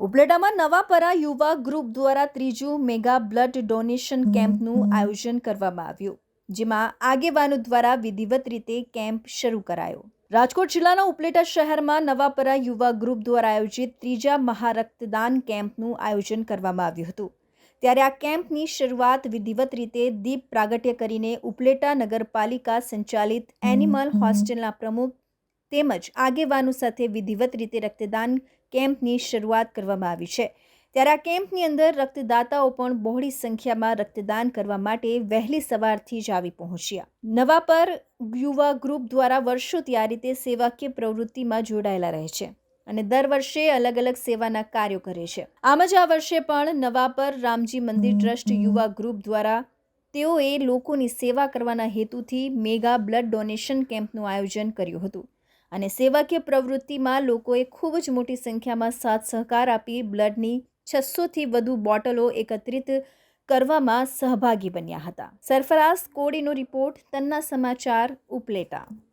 ઉપલેટામાં નવાપરા યુવા ગ્રુપ દ્વારા ત્રીજું મેગા બ્લડ ડોનેશન કેમ્પનું આયોજન કરવામાં આવ્યું, જેમાં આગેવાનો દ્વારા વિધિવત રીતે કેમ્પ શરૂ કરાયો. રાજકોટ જિલ્લાના ઉપલેટા શહેરમાં નવાપરા યુવા ગ્રુપ દ્વારા આયોજિત ત્રીજા મહારક્તદાન કેમ્પનું આયોજન કરવામાં આવ્યું હતું. ત્યારે આ કેમ્પની શરૂઆત વિધિવત રીતે દીપ પ્રાગટ્ય કરીને ઉપલેટા નગરપાલિકા સંચાલિત એનિમલ હોસ્ટેલના પ્રમુખ તેમજ આગેવાનો સાથે વિધિવત રીતે રક્તદાન કેમ્પની શરૂઆત કરવામાં આવી છે. ત્યારે આ કેમ્પની અંદર રક્તદાતાઓ પણ બહોળી સંખ્યામાં રક્તદાન કરવા માટે વહેલી સવારથી જ આવી પહોંચ્યા. નવા પર યુવા ગ્રુપ દ્વારા વર્ષોથી આ રીતે સેવાકીય પ્રવૃત્તિમાં જોડાયેલા રહે છે અને દર વર્ષે અલગ અલગ સેવાના કાર્યો કરે છે. આમ જ આ વર્ષે પણ નવા પર રામજી મંદિર ટ્રસ્ટ યુવા ગ્રુપ દ્વારા તેઓએ લોકોની સેવા કરવાના હેતુથી મેગા બ્લડ ડોનેશન કેમ્પનું આયોજન કર્યું હતું. અને સેવાકીય પ્રવૃત્તિમાં લોકોએ ખૂબ જ મોટી સંખ્યામાં સાથ સહકાર આપી બ્લડની છસોથી વધુ બોટલો એકત્રિત કરવામાં સહભાગી બન્યા હતા. સરફરાઝ કોડીનો રિપોર્ટ, તન્ના સમાચાર, ઉપલેટા.